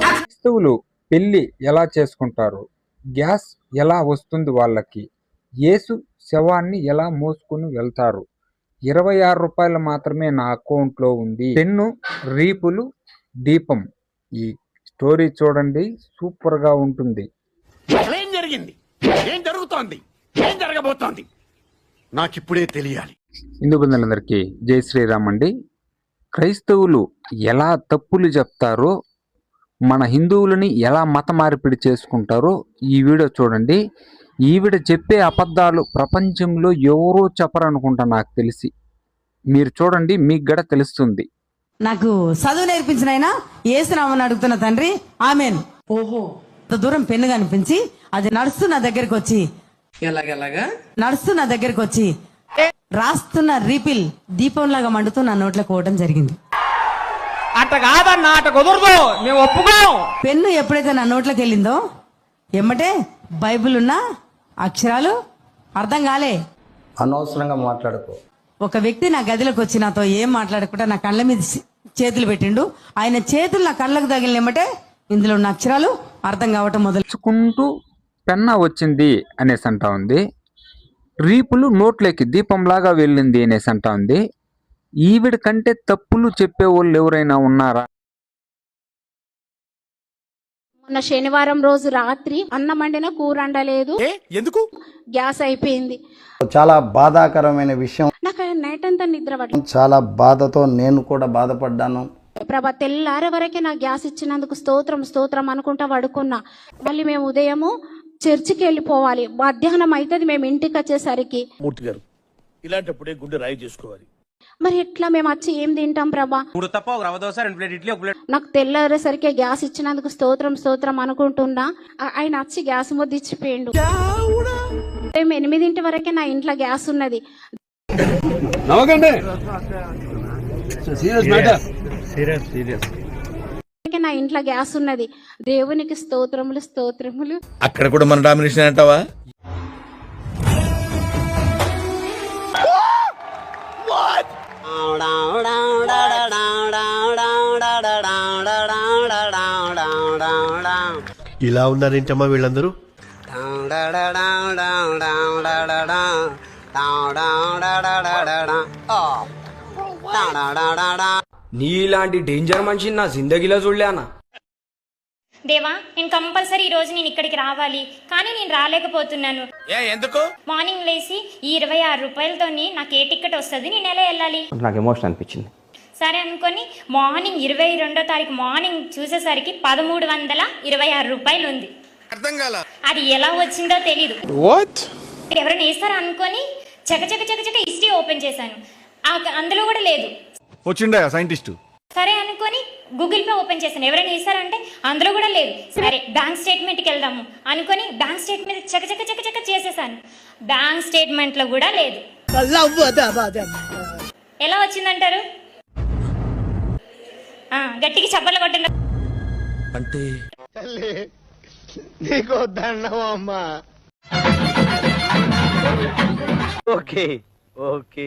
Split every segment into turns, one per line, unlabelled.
క్రైస్తవులు పెళ్ళి ఎలా చేసుకుంటారు? గ్యాస్ ఎలా వస్తుంది వాళ్ళకి? యేసు శవాన్ని ఎలా మోసుకుని వెళ్తారు? ఇరవై ఆరు రూపాయలు మాత్రమే నా అకౌంట్లో ఉంది. పెన్ను రీపులు దీపం. ఈ స్టోరీ చూడండి సూపర్గా ఉంటుంది.
ఏం జరిగింది? ఏం జరుగుతోంది? ఏం జరగబోతోంది? నాకిప్పుడే తెలియాలి.
హిందూ బంధువులందరికీ జై శ్రీరామ్ అండి. క్రైస్తవులు ఎలా తప్పులు చెప్తారో మన హిందువులని ఎలా మత మార్పిడి చేసుకుంటారో ఈ వీడియో చూడండి. ఈవిడ చెప్పే అబద్ధాలు ప్రపంచంలో ఎవరూ చెప్పరనుకుంటా నాకు తెలిసి. మీరు చూడండి మీకు కూడా తెలుస్తుంది.
నాకు చదువు నేర్పించిన ఆయన ఏసునామని అడుగుతున్న తండ్రి ఆమెన్. ఓహో అంత దూరం పెన్ను కనిపించి అది నడుస్తూ నా దగ్గరికి వచ్చి
ఎలాగెలాగా?
నడుస్తూ నా దగ్గరికి వచ్చి రాస్తున్న రీపిల్ దీపంలాగా మండుతూ నా నోట్లో కోవడం జరిగింది.
అట్ట కాదన్నా అట్ట కుదరదు మేము ఒప్పుకోం.
పెన్ను ఎప్పుడైతే నా నోట్లోకి వెళ్ళిందో ఎమ్మటే బైబిల్ ఉన్న అక్షరాలు అర్థం కాలే.
అనవసరంగా మాట్లాడుకో.
ఒక వ్యక్తి నా గదిలోకి వచ్చి నాతో ఏం మాట్లాడకుండా నా కళ్ళ మీద చేతులు పెట్టిండు. ఆయన చేతులు నా కళ్ళకు తగిలినమ్మటే ఇందులో ఉన్న అక్షరాలు అర్థం కావటం మొదలు
తెచ్చుకుంటూ పెన్న వచ్చింది అనేసి అంటా ఉంది. రీపులు నోట్లోకి దీపంలాగా వెళ్ళింది అనేసి అంటా ఉంది. ఈవిడ కంటే తప్పులు చెప్పేవాళ్ళు ఎవరైనా ఉన్నారా?
మొన్న శనివారం రోజు రాత్రి అన్నం వండిన కూర వండలేదు.
ఎందుకు?
గ్యాస్ అయిపోయింది.
చాలా బాధాకరమైన విషయం.
నాకు నైట్ అంతా నిద్ర పట్టింది
చాలా బాధతో నేను కూడా బాధపడ్డాను.
ప్రభా తెల్లారే వరకే నాకు గ్యాస్ ఇచ్చినందుకు స్తోత్రం స్తోత్రం అనుకుంటా పడుకున్నా. మళ్ళీ మేము ఉదయము చర్చికి వెళ్ళిపోవాలి. మధ్యాహ్నం అవుతుంది మేము ఇంటికి వచ్చేసరికి.
మూర్తి గారు ఇలాంటప్పుడే గుండె రాయి చేసుకోవాలి.
మరి ఎట్లా మేము వచ్చి ఏం తింటాం ప్రభా?
మూడు తప్ప ఒక రవ దోశ రెండు ప్లేట్ ఇడ్లీ ఒక ప్లేట్
నాకు తెల్లారేసరికి గ్యాస్ ఇచ్చినందుకు స్తోత్రం స్తోత్రం అనుకుంటున్నా. ఆ- ఆయన వచ్చి గ్యాస్ ముద్ద ఇచ్చిపోయిండు. ఉదయం ఎనిమిదింటి వరకే నా ఇంట్లో గ్యాస్ ఉన్నది. వరకే నా ఇంట్లో గ్యాస్ ఉన్నది. దేవునికి స్తోత్రములు స్తోత్రములు.
అక్కడ కూడా మన డామినేషన్ అంటావా?
ఇలా ఉన్నారేంటమ్మా వీళ్ళందరూ?
నీలాంటి డేంజర్ మనిషిని నా జిందగీలో చూడలే అన్న
దేవా నేను కంపల్సరీ ఈ రోజు నేను ఇక్కడికి రావాలి కానీ నేను రాలేకపోతున్నాను.
ఎందుకు?
మార్నింగ్ లేచి ఈ ఇరవై ఆరు రూపాయలతోని నాకు ఏ టికెట్ వస్తుంది? నేను ఎలా వెళ్ళాలి.
నాకు ఎమోషన్ అనిపించింది.
సరే అనుకొని మార్నింగ్ ఇరవై రెండో తారీఖు మార్నింగ్ చూసేసరికి పదమూడు వందల ఇరవై ఆరు రూపాయలు ఉంది.
అర్థం కాల.
అది ఎలా వచ్చిందో తెలీదు. ఎవరైనా వేస్తారా అనుకొని చక చక చక చక హిస్టరీ ఓపెన్ చేశాను. ఆ- అందులో కూడా లేదు.
వచ్చిండా సైంటిస్ట్?
సరే అనుకొని గూగుల్ పే ఓపెన్ చేశాను. ఎవరైనా ఇస్తారంటే అందులో కూడా లేదు సరే బ్యాంక్ స్టేట్మెంట్కి వెళ్దాము అనుకొని బ్యాంక్ స్టేట్మెంట్ చక చక చక చక చేసేసాను. బ్యాంక్ స్టేట్మెంట్లో కూడా లేదు. ఎలా వచ్చిందంటారు? ఆ, గట్టిగా చప్పట్లు కొట్టండి.
అంటే
ఓకే ఓకే.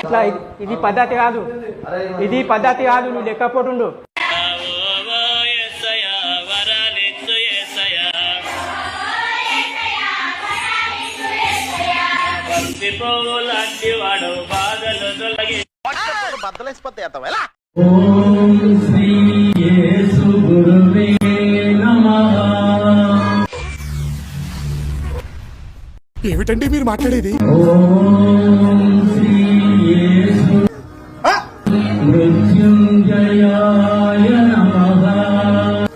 ఇట్లా ఇది పద్ధతి కాదు. ఇది పద్ధతి కాదు నువ్వు లెక్కపోతుండు.
ఏమిటండి మీరు మాట్లాడేది?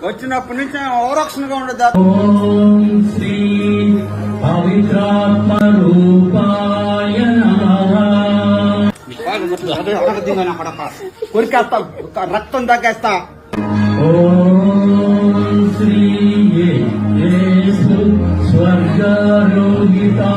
వచ్చినప్పటి నుంచి ఆయన ఓరక్షణగా ఉండదా. ఓం శ్రీ పవిత్రాత్మ రూపాయ కొరికేస్తా రక్తం తగ్గేస్తా ఓం శ్రీ స్వర్గారోహితా